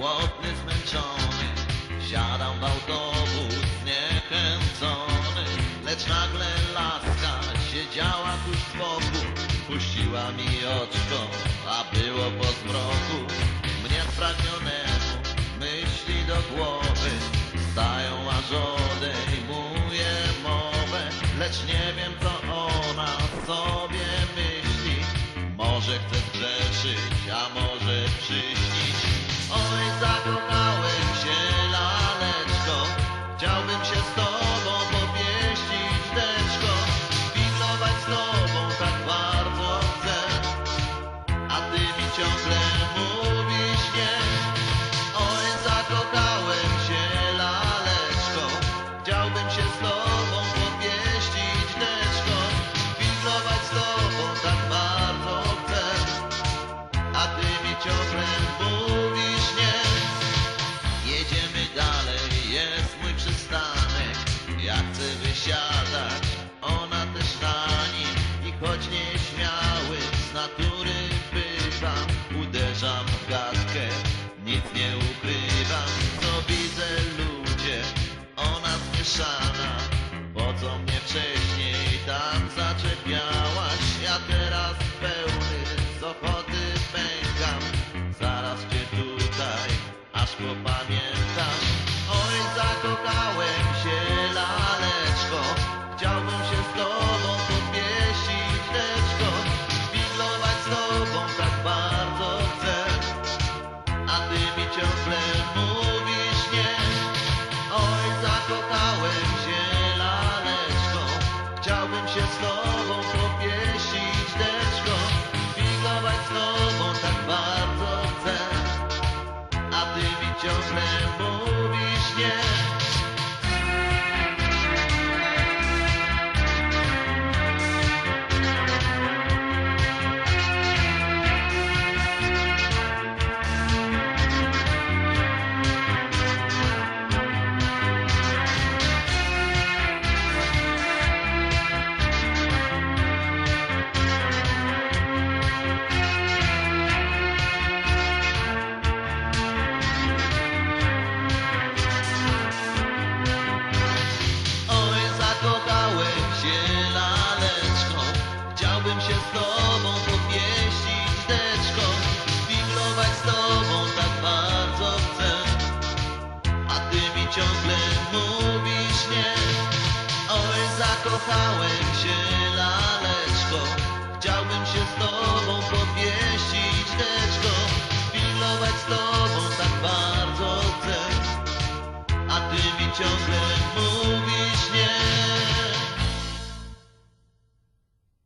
głodny, zmęczony Siadam w autobus niechęcony Lecz nagle laska siedziała tuż z boku Puściła mi oczko, a było po zmroku. Mnie spragnionemu myśli do głowy Stają aż odejmuje mowę. Lecz nie wiem co ona sobie myśli. Może chce zgrzeszyć, a może ciągle nieśmiały z natury bywam. Uderzam w gadkę, nic nie ukrywam. Co widzę ludzie, ona zmieszana Po co mnie wcześniej tam zaczepiałaś. Ja teraz pełny z ochoty pękam. Zaraz cię tutaj, aż popamiętam. Oj, zakochałem się, laleczko. Chciałbym się z tobą ciągle mówisz nie Oj, zakochałem się, laleczko Chciałbym się z tobą popieścić, Zakochałem się, laleczko. Chciałbym się z tobą powiesić, teczko. Pilnować z tobą tak bardzo chcę. A ty mi ciągle